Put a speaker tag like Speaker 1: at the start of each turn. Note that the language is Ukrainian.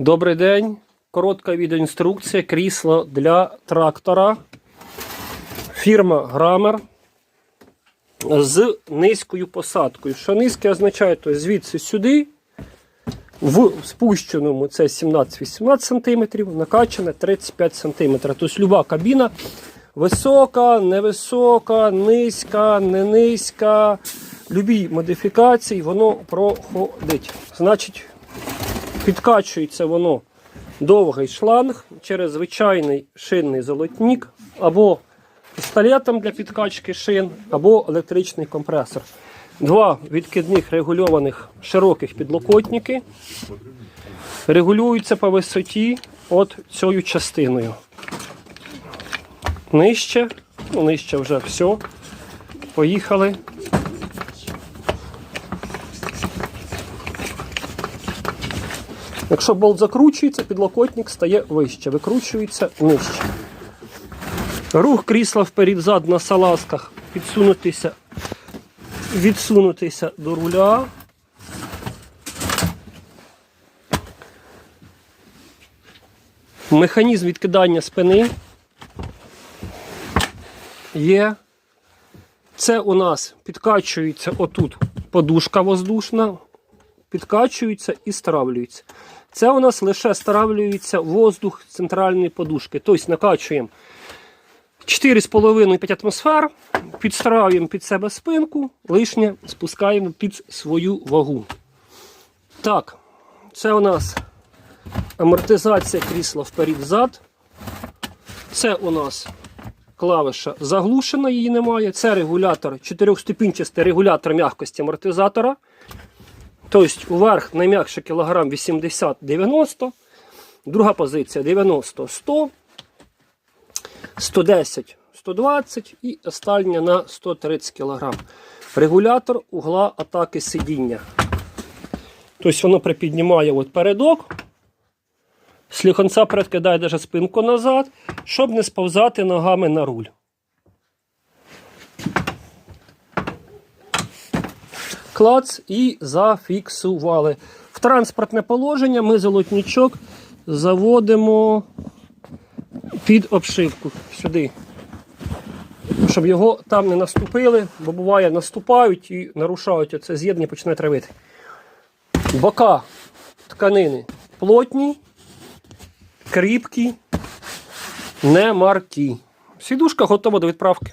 Speaker 1: Добрий день. Коротка відеоінструкція. Крісло для трактора. Фірма Грамер з низькою посадкою. Що низьке означає, то звідси сюди, в спущеному це 17-18 см, накачане 35 см. Тобто люба кабіна висока, невисока, низька, не низька. Любі модифікації воно проходить. Значить, Підкачується воно довгий шланг через звичайний шинний золотник, або пістолетом для підкачки шин, або електричний компресор. Два відкидних регульованих широких підлокотники регулюються по висоті от цією частиною. Нижче, нижче вже все. Поїхали. Якщо болт закручується, підлокотник стає вище, викручується нижче. Рух крісла вперед-зад на салазках, підсунутися, відсунутися до руля. Механізм відкидання спини є. Це у нас підкачується отут подушка воздушна, підкачуються і стравлюються. Це у нас лише стравлюється воздух центральної подушки. Тобто накачуємо 4,5-5 атмосфер, підстравлюємо під себе спинку, лишнє спускаємо під свою вагу. Так, це у нас амортизація крісла вперед-зад. Це у нас клавиша заглушена, її немає. Це регулятор, чотирьохступінчастий регулятор м'якості амортизатора. Тобто уверх найм'якше кілограм 80-90, друга позиція 90-100, 110-120 і остання на 130 кг. Регулятор угла атаки сидіння. Тобто воно припіднімає от передок, сліхонця передкидає даже спинку назад, щоб не сповзати ногами на руль. Клац і зафіксували. В транспортне положення ми золотничок заводимо під обшивку сюди. Щоб його там не наступили, бо буває наступають і нарушають оце з'єднання, починає травити. Бока тканини плотні, кріпкі, не маркі. Сідушка готова до відправки.